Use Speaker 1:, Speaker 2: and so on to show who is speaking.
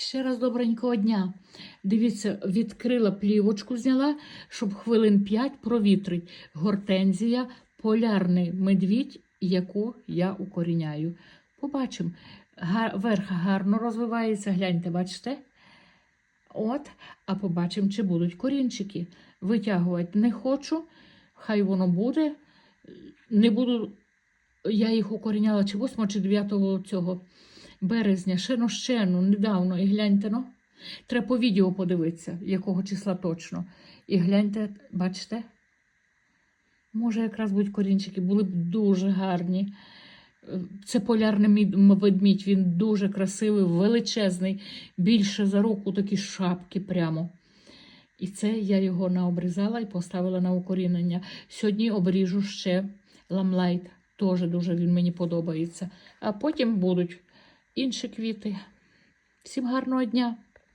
Speaker 1: Ще раз добренького дня. Дивіться, відкрила плівочку, зняла, щоб хвилин 5 провітрить. Гортензія, полярний медвідь, яку я укоріняю. Побачимо. Верх гарно розвивається, гляньте, бачите? От, а побачимо, чи будуть корінчики. Витягувати не хочу, хай воно буде. Не буду, я їх укоріняла чи 8 чи 9 цього березня, ще ну ще ну, недавно, і гляньте, ну. Треба по відео подивитися, якого числа точно. І гляньте, бачите? Може, якраз будуть корінчики, були б дуже гарні. Це полярний мід- ведмідь, він дуже красивий, величезний, більше за руку такі шапки прямо. І це я його наобрізала і поставила на укорінення. Сьогодні обріжу ще ламлайт. Теж дуже він мені подобається. А потім будуть інші квіти. Всім гарного дня!